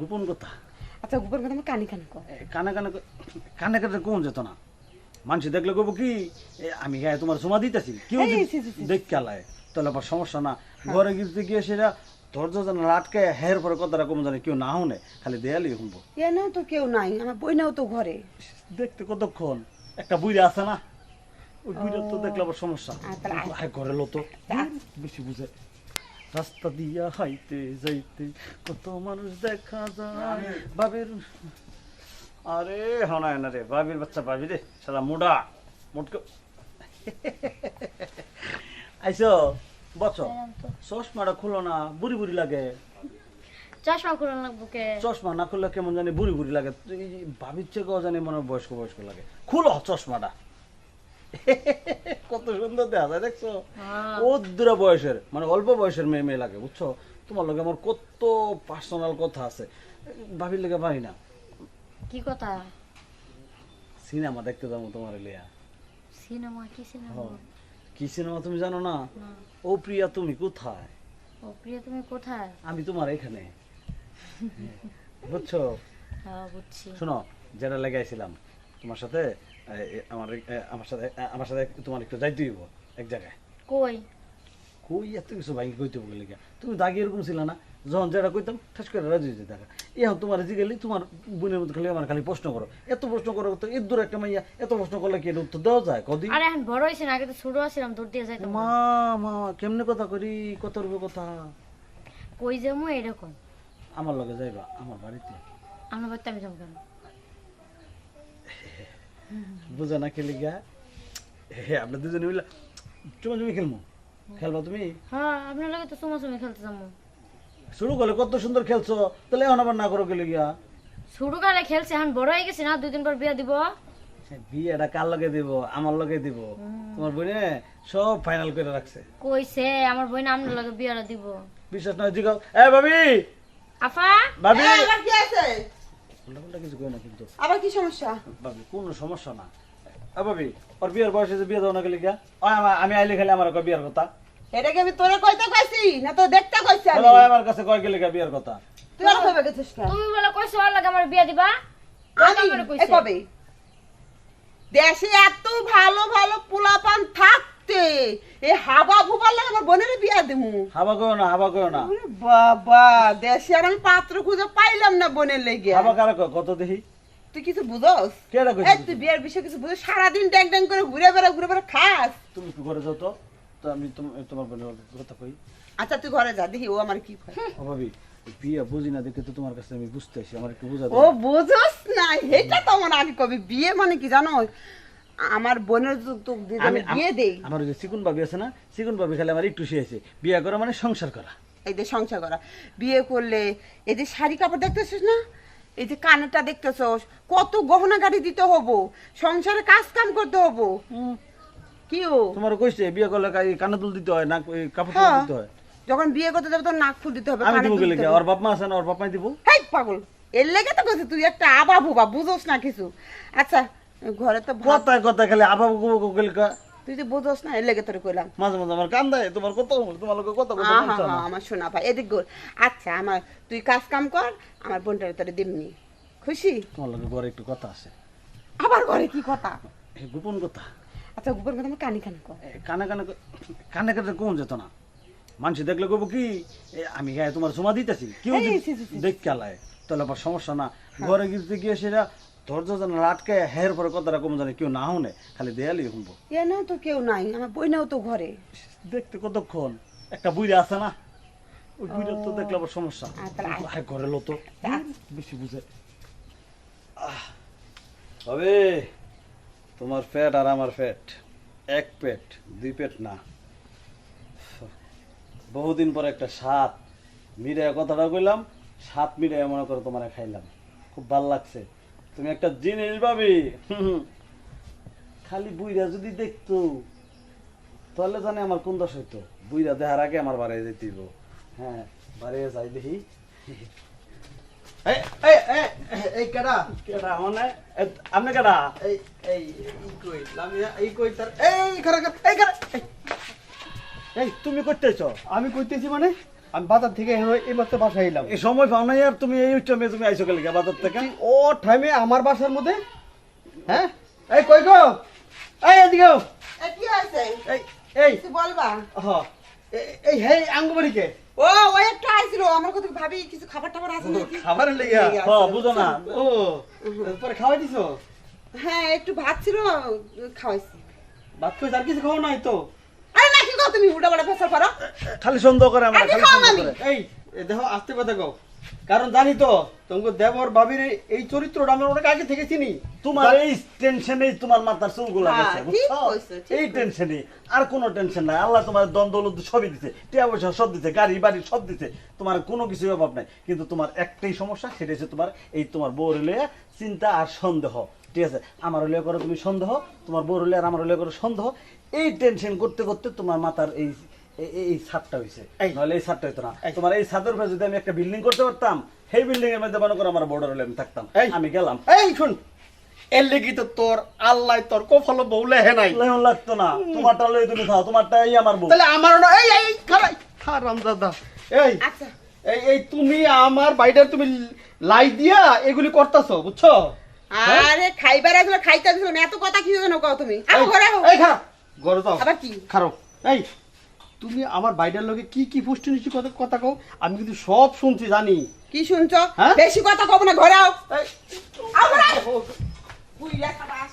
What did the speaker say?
গোপন কথা? আচ্ছা গোপন কথা আমার কানি কান কানে কানে কানে কানে কোন যেত না মানুষ দেখলে কব কি আমি গায়ে তোমার সমা দিতেছি। কেউ। দেখ খেলায় তাহলে আবার সমস্যা না। ঘরে গিয়ে গিয়ে সেটা ধৈর্য যেন আটকে হের পরে কথাটা কম জানে কেউ না শুনে খালি দেয়ালি শুনব। এনেও তো কেউ নাই আমার বইনাও তো ঘরে। দেখতে কতক্ষণ? একটা বুইরা আছে না? ওই বুইরা তো দেখলে আবার সমস্যা। ঘরে লতো বেশি বুঝে রাস্তা দিয়া হাইতে যাইতে কত মানুষ দেখা যায়। বাবির আরে হনায় না রে বাবির বাচ্চা বাবি রে সারা মুডা মুটকে। আইসো বছো চশমাটা খুলো না বুড়ি বুড়ি লাগে। চশমা খুলে লাগবো কে? চশমা না খুললে কেমন জানি বুড়ি বুড়ি লাগে। তুই ভাবির চেয়েও জানি মনে বয়স্ক বয়স্ক লাগে। খুলো চশমাটা। কত সুন্দর দেখা যায় দেখছ? হ্যাঁ। ওদ্রা বয়সের মানে অল্প বয়সের মেয়ে মেয়ে লাগে বুঝছ? তোমার লগে আমার কত পার্সোনাল কথা আছে। ভাবির লেগে পারি না। কি কথা? সিনেমা দেখতে যাব তোমার লিয়া। সিনেমা? কি সিনেমা? হ্যাঁ। কি সিনেমা তুমি জানো না? না। ও প্রিয়া তুমি কোথায়? ও প্রিয়া তুমি কোথায়? আমি তোমার এখানে। বুঝছ? হ্যাঁ বুঝছি। শোনো যেটা লেগাইছিলাম তোমার সাথে আমার আমার সাথে আমার সাথে তোমার একটু যাইতে হইব এক জায়গায়। কই? কই এত কিছু ভাই কইতে বলে তুমি দাগি এরকম ছিল না যখন যেটা কইতাম ঠাস করে রাজি হইতে দেখা এখন তোমার জিগেলি তোমার বোনের মতো খালি আমার খালি প্রশ্ন করো। এত প্রশ্ন করো তো এর দূর একটা মাইয়া এত প্রশ্ন করলে কি উত্তর দেওয়া যায়? কদিন? আরে এখন বড় হয়েছে না আগে তো ছোট আছিলাম দূর দিয়ে যাইতাম। মা মা কেমনে কথা করি? কত রূপে কথা? কই যাব এরকম? আমার লগে যাইবা আমার বাড়িতে। আমার বাড়িতে আমি যাব কেন? বুঝো না খেলি গা হে আমরা দুজনে মিলে চুমা চুমি খেলব খেলবা তুমি? হ্যাঁ আপনার লাগে তো সময় সময় খেলতে যাব। শুরু করলে কত সুন্দর খেলছো তাহলে এখন আবার না করো গেলে গিয়া ছোট কালে খেলছে এখন বড় হয়ে গেছে না দুই দিন পর বিয়া দিব। বিয়েটা কার লগে দিব? আমার লগে দিব। তোমার বোনে সব ফাইনাল করে রাখছে। কইছে আমার বই না আপনার লাগে বিয়াটা দিব। বিশ্বাস নয় জিগাও এ ভাবি! আফা! ভাবি! কি আছে উল্টা পাল্টা কিছু কই না কিন্তু। আবার কি সমস্যা? ভাবি কোনো সমস্যা না। এ ভাবি ওর বিয়ের বয়স হয়েছে বিয়ে দাও না গেলে গিয়া? ও আমার আমি আইলে খালি আমার কয় বিয়ের কথা। এটাকে আমি তোরে কইতে কইছি? না তো দেখতে কইছি আমি? তাহলে আমার কাছে কয় গেলে গিয়া বিয়ের কথা? তুই আর কইবে গেছিস কেন? তুমি বলে কইছো আর লাগে আমার বিয়া দিবা? আমি আমারে কইছে। এ কবে? দেশে এত ভালো ভালো পোলাপান থাকতে এ হাবা ভুবার লাগে আমার বোনের বিয়া দিমু। হাবা না হাবা না। বাবা দেশে আর আমি পাত্র খুঁজে পাইলাম না বোনের লেগে। হাবা কারা কত দেখি? তুই কিছু বুঝোস? এই তুই বিয়ের বিষয়ে কিছু বুঝোস? সারাদিন ড্যাং ড্যাং করে ঘুরে বেড়া ঘুরে বেড়া খাস। তুমি একটু ঘরে যাও তো। তো আমি তোমার বোনের কথা কই। আচ্ছা তুই ঘরে যা দেখি ও আমার কি কয়। ও ভাবি বিয়ে বুঝি না দেখে তো তোমার কাছে আমি বুঝতে আসি আমার একটু বুঝা ও বুঝোস না এটা তো আমার আগে কবি। বিয়ে মানে কি জানো আমার বোনের আমি বিয়ে দেই। আমার ওই যে চিকুন ভাবি আছে না চিকুন ভাবি খালি আমার একটু শিয়েছে বিয়ে করা মানে সংসার করা। এই যে সংসার করা। বিয়ে করলে এই যে শাড়ি কাপড় দেখতেছিস না? এই যে কানেরটা দেখতেছস কত গহনা গাড়ি দিতে হব সংসারে কাজ কাম করতে হব। কি ও? তোমার কইছে বিয়ে করলে কানে দুল দিতে হয় না কাপড় হ্যাঁ। দিতে হয়। যখন বিয়ে করতে যাবে তো নাক ফুল দিতে হবে আমি দিব গেলে। ওর বাপ মা আছে না ওর বাপ মাই দিব? হেই পাগল। এর লেগে তো কইছে তুই একটা আবা বুবা বুঝোস না কিছু। আচ্ছা ঘরে তো ভাত কথায় কথায় খালি আবা গুবো গেলে কা তুই বুঝোস না এর লেগে তোরে কইলাম। মাঝে মাঝে আমার কান দেয় তোমার কত তোমার লোক কত কথা বলছো আমার শোনা ভাই এদিক গোল আচ্ছা আমার তুই কাজ কাম কর আমার বোনটারে তোরে দিমনি। খুশি? তোমার লোক ঘরে একটু কথা আছে। আবার ঘরে কি কথা? গোপন কথা। আচ্ছা গোপন কথা আমার কানি কানি কর কানে কানে কানে কানে কোন যেত না। মানুষ দেখলে কব কি আমি গায়ে তোমার জমা দিতেছি কেউ। দেখ খেলায় তাহলে আবার সমস্যা না। ঘরে গিয়ে গিয়ে সেটা ধৈর্য যেন আটকে হের পরে কথাটা কম জানে কেউ না শুনে খালি দেয়ালি শুনব। এনেও তো কেউ নাই আমার বইনাও তো ঘরে দেখতে কতক্ষণ? একটা আছে না? ওই তো দেখলে আবার সমস্যা। ঘরে লতো বেশি বুঝে। হবে তোমার পেট আর আমার পেট। এক পেট দুই পেট না। বহুদিন পর একটা সাত মিরায় কথাটা কইলাম সাত মিরায় মনে করে তোমার খাইলাম। খুব ভালো লাগছে। তুমি একটা জিনিস ভাবি। খালি বুইরা যদি দেখতো তাহলে জানে আমার কোন দশ হইতো। বুইরা দেখার আগে আমার বাড়িয়ে যেতে হ্যাঁ বাড়িয়ে যাই দেখি। এই এই এই এই কেডা? কেডা মানে? আপনি কেডা? এই এই এই কই? লামিয়া এই কই তার? এই খারা খারা এই খারা এই, এই তুমি করতেছ আমি কইতেছি মানে? আমি বাজার থেকে এই- এই মাত্র বাসায় এলাম। এই সময় পাও নাই আর তুমি এই টাইমে তুমি আইসো কালি বাজার থেকে? ও টাইমে আমার বাসার মধ্যে হ্যাঁ? এই কই গো? এই এদিকে আও। কি হয়েছে? এই এই। বলবা? এই হে আঙ্গুবাড়িকে। ও ও একটু আইছিল আমার কথা ভাবি কিছু খাবার টাবার আছে নাকি? খাবারের লেগে লেগে হ্যাঁ বুঝো না। ও। পরে খাওয়াই দিছো? হ্যাঁ একটু ভাত ছিল খাওয়াইছি। ভাত কই আর কিছু খাওয়া নাই তো? কও তুমি উল্টা পাল্টা ফেসাল করো। খালি সন্দেহ করে আমরা খালি সন্দেহ করে। এই দেখো আস্তে কথা কও। কারণ জানি তো তোমাকে দেবর বাবির এই- চরিত্রটা আমরা অনেক আগে থেকে চিনি। তোমার এই টেনশনেই তোমার মাথার চুলগুলো হ্যাঁ, গেছে বুঝছ? এই কইছো। টেনশনই আর কোনো টেনশন নাই। আল্লাহ তোমার দ্বন্দ্ব সবই দিছে। টিয়া পয়সা সব দিছে গাড়ি বাড়ি সব দিছে। তোমার কোনো কিছু অভাব নাই। কিন্তু তোমার একটাই সমস্যা সেটা হচ্ছে তোমার এই তোমার বউর লইয়া চিন্তা আর সন্দেহ। ঠিক আছে? আমার লইয়া করো তুমি সন্দেহ তোমার বউর লইয়া আর আমার লইয়া করো সন্দেহ। এই টেনশন করতে করতে তোমার মাথার এই এই- এই ছাদটা হয়েছে নাহলে এই ছাদটা হইতো না। তোমার এই ছাদের উপরে যদি আমি একটা বিল্ডিং করতে পারতাম সেই বিল্ডিং এর মধ্যে মনে করো আমার বর্ডার হলে আমি থাকতাম। আমি গেলাম। এই শুন। এর লেগে তো তোর আল্লাহ তোর কফল বউলে হে নাই। লেহন লাগতো না। তোমারটা লই তুমি খাও তোমারটাই আমার বউ। তাহলে আমারও না এই এই খারাই হারাম দাদা। এই আচ্ছা। এই এই তুমি আমার তুমি লাই দিয়া এগুলি করতাছো বুঝছ? আরে খাইবার আসলে খাইতে আসলে এত কথা কি জানো কও তুমি? আও ঘরে আও এই খা ঘরে তো। আবার কি? খারো। এই তুমি আমার বাইডার লোকে কি কি পুষ্টি নিচ্ছি কথা কথা কও? আমি কিন্তু সব শুনছি জানি। কি শুনছো? হ্যাঁ? বেশি কথা কব না ঘরে আও। আমরা। বুইড়া খাবাস